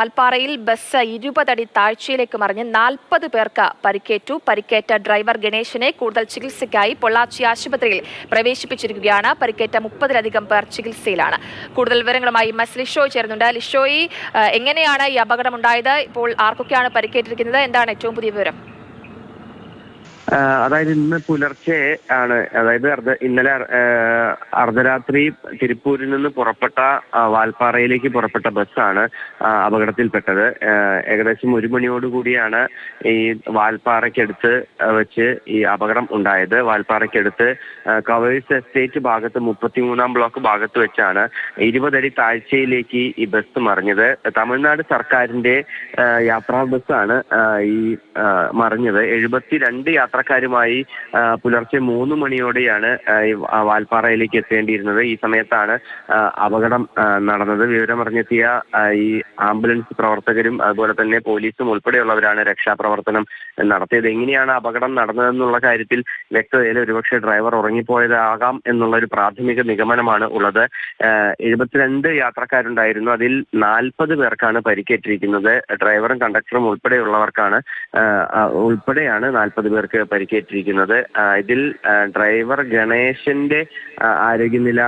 വാൽപ്പാറയിൽ bus ഇരുപതടി താഴ്ചയിലേക്ക് മറിഞ്ഞ് നാൽപ്പത് പേർക്ക് പരിക്കേറ്റു. പരിക്കേറ്റ ഡ്രൈവർ ഗണേശനെ കൂടുതൽ ചികിത്സയ്ക്കായി പൊള്ളാച്ചി ആശുപത്രിയിൽ പ്രവേശിപ്പിച്ചിരിക്കുകയാണ്. പരിക്കേറ്റ മുപ്പതിലധികം പേർ ചികിത്സയിലാണ്. കൂടുതൽ വിവരങ്ങളുമായി മസ് ലിഷോ ചേരുന്നുണ്ട്. ലിഷോയി എങ്ങനെയാണ് ഈ അപകടമുണ്ടായത്? ഇപ്പോൾ ആർക്കൊക്കെയാണ് പരിക്കേറ്റിരിക്കുന്നത്? എന്താണ് ഏറ്റവും പുതിയ വിവരം? അതായത് ഇന്ന് പുലർച്ചെ ആണ്. അതായത് അർദ്ധ ഇന്നലെ അർദ്ധരാത്രി തിരുപ്പൂരിൽ നിന്ന് പുറപ്പെട്ട വാൽപ്പാറയിലേക്ക് പുറപ്പെട്ട ബസ്സാണ് അപകടത്തിൽപ്പെട്ടത്. ഏകദേശം ഒരു മണിയോടുകൂടിയാണ് ഈ വാൽപ്പാറയ്ക്കടുത്ത് വെച്ച് ഈ അപകടം ഉണ്ടായത്. വാൽപ്പാറയ്ക്കടുത്ത് കവേഴ്സ് എസ്റ്റേറ്റ് ഭാഗത്ത് മുപ്പത്തിമൂന്നാം ബ്ലോക്ക് ഭാഗത്ത് വെച്ചാണ് ഇരുപതടി താഴ്ചയിലേക്ക് ഈ ബസ് മറിഞ്ഞത്. തമിഴ്നാട് സർക്കാരിന്റെ യാത്രാ ബസ്സാണ് ഈ മറിഞ്ഞത്. എഴുപത്തിരണ്ട് യാത്രക്കാരുമായി പുലർച്ചെ മൂന്ന് മണിയോടെയാണ് വാൽപ്പാറയിലേക്ക് എത്തേണ്ടിയിരുന്നത്. ഈ സമയത്താണ് അപകടം നടന്നത്. വിവരമറിഞ്ഞെത്തിയ ഈ ആംബുലൻസ് പ്രവർത്തകരും അതുപോലെ തന്നെ പോലീസും ഉൾപ്പെടെയുള്ളവരാണ് രക്ഷാപ്രവർത്തനം നടത്തിയത്. എങ്ങനെയാണ് അപകടം നടന്നതെന്നുള്ള കാര്യത്തിൽ വ്യക്തതയിൽ ഒരുപക്ഷെ ഡ്രൈവർ ഉറങ്ങിപ്പോയതാകാം എന്നുള്ള ഒരു പ്രാഥമിക നിഗമനമാണ് ഉള്ളത്. എഴുപത്തിരണ്ട് യാത്രക്കാരുണ്ടായിരുന്നു. അതിൽ നാൽപ്പത് പേർക്കാണ് പരിക്കേറ്റിരിക്കുന്നത്. ഡ്രൈവറും കണ്ടക്ടറും ഉൾപ്പെടെയുള്ളവർക്കാണ് ഉൾപ്പെടെയാണ് നാൽപ്പത് പേർക്ക് പരിക്കേറ്റിരിക്കുന്നത്. ഇതിൽ ഡ്രൈവർ ഗണേശന്റെ ആരോഗ്യനില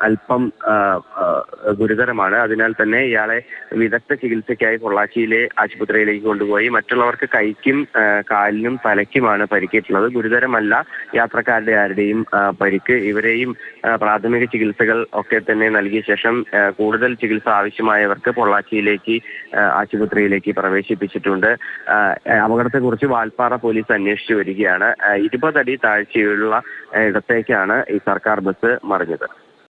അല്പം ഗുരുതരമാണ്. അതിനാൽ തന്നെ ഇയാളെ വിദഗ്ധ ചികിത്സയ്ക്കായി പൊള്ളാച്ചിയിലെ ആശുപത്രിയിലേക്ക് കൊണ്ടുപോയി മറ്റുള്ളവർക്ക് കൈക്കും കാലിനും തലയ്ക്കുമാണ് പരിക്കേറ്റുള്ളത്. ഗുരുതരമല്ല യാത്രക്കാരുടെ ആരുടെയും പരിക്ക്. ഇവരെയും പ്രാഥമിക ചികിത്സകൾ ഒക്കെ തന്നെ നൽകിയ ശേഷം കൂടുതൽ ചികിത്സ ആവശ്യമായവർക്ക് പൊള്ളാച്ചിയിലേക്ക് ആശുപത്രിയിലേക്ക് പ്രവേശിപ്പിച്ചിട്ടുണ്ട്. അപകടത്തെക്കുറിച്ച് വാൽപ്പാറ പോലീസ് അന്വേഷിച്ചു വരികയാണ് ഇരുപതടി താഴ്ചയുള്ള ഇടത്തേക്കാണ് ഈ സർക്കാർ ബസ് മറിഞ്ഞത്.